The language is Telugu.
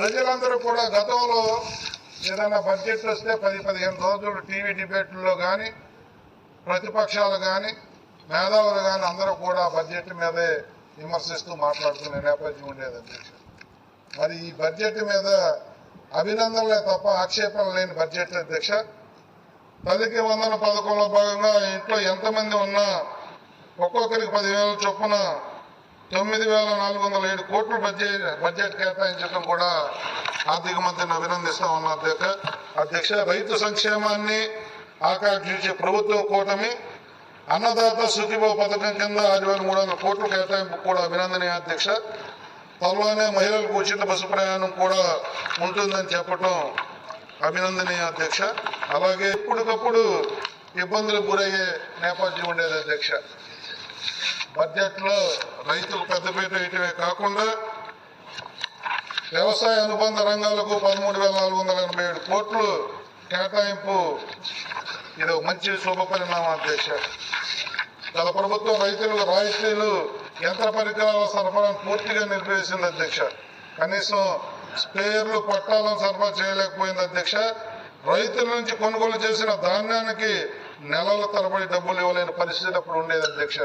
ప్రజలందరూ కూడా గతంలో ఏదైనా బడ్జెట్ వస్తే పది పదిహేను రోజులు టీవీ డిబేట్లలో కానీ ప్రతిపక్షాలు కానీ మేధావులు కానీ అందరూ కూడా బడ్జెట్ మీదే విమర్శిస్తూ మాట్లాడుతున్న నేపథ్యం ఉండేది అధ్యక్ష. మరి ఈ బడ్జెట్ మీద అభినందనలే తప్ప ఆక్షేపణలు లేని బడ్జెట్ అధ్యక్ష. తల్లికి వందల పథకంలో భాగంగా ఇంట్లో ఎంతమంది ఉన్నా ఒక్కొక్కరికి పదివేల చొప్పున తొమ్మిది వేల నాలుగు వందల ఏడు కోట్ల బడ్జెట్ బడ్జెట్ కేటాయించడం కూడా ఆర్థిక మంత్రిని అభినందిస్తా ఉన్నా అధ్యక్ష. అధ్యక్ష రైతు సంక్షేమాన్ని ఆకాంక్షించే ప్రభుత్వ కూటమి అన్నదాత సుఖీభావ పథకం కింద ఆరు వేల మూడు వందల కోట్లు కేటాయింపు కూడా అభినందనీయ అధ్యక్ష. త్వరలోనే మహిళలకు ఉచిత బస్సు ప్రయాణం కూడా ఉంటుందని చెప్పటం అభినందనీయ అధ్యక్ష. అలాగే ఎప్పటికప్పుడు ఇబ్బందులకు గురయ్యే నేపథ్యం ఉండేది అధ్యక్ష. బడ్జెట్లో రైతులు పెద్దపీట వేయటమే కాకుండా వ్యవసాయ అనుబంధ రంగాలకు పదమూడు వేల నాలుగు వందల ఎనభై ఏడు కోట్లు కేటాయింపు. ఇది ఒక మంచి శుభ పరిణామం అధ్యక్ష గత ప్రభుత్వం రైతులకు రాయితీలు యంత్ర పరికరాల సరఫరాను పూర్తిగా నిలిపివేసింది అధ్యక్ష కనీసం స్ప్రేయర్లు పట్టాలను సరఫరా చేయలేకపోయింది అధ్యక్ష రైతుల నుంచి కొనుగోలు చేసిన ధాన్యానికి నెలల తరబడి డబ్బులు ఇవ్వలేని పరిస్థితి అప్పుడు ఉండేది అధ్యక్ష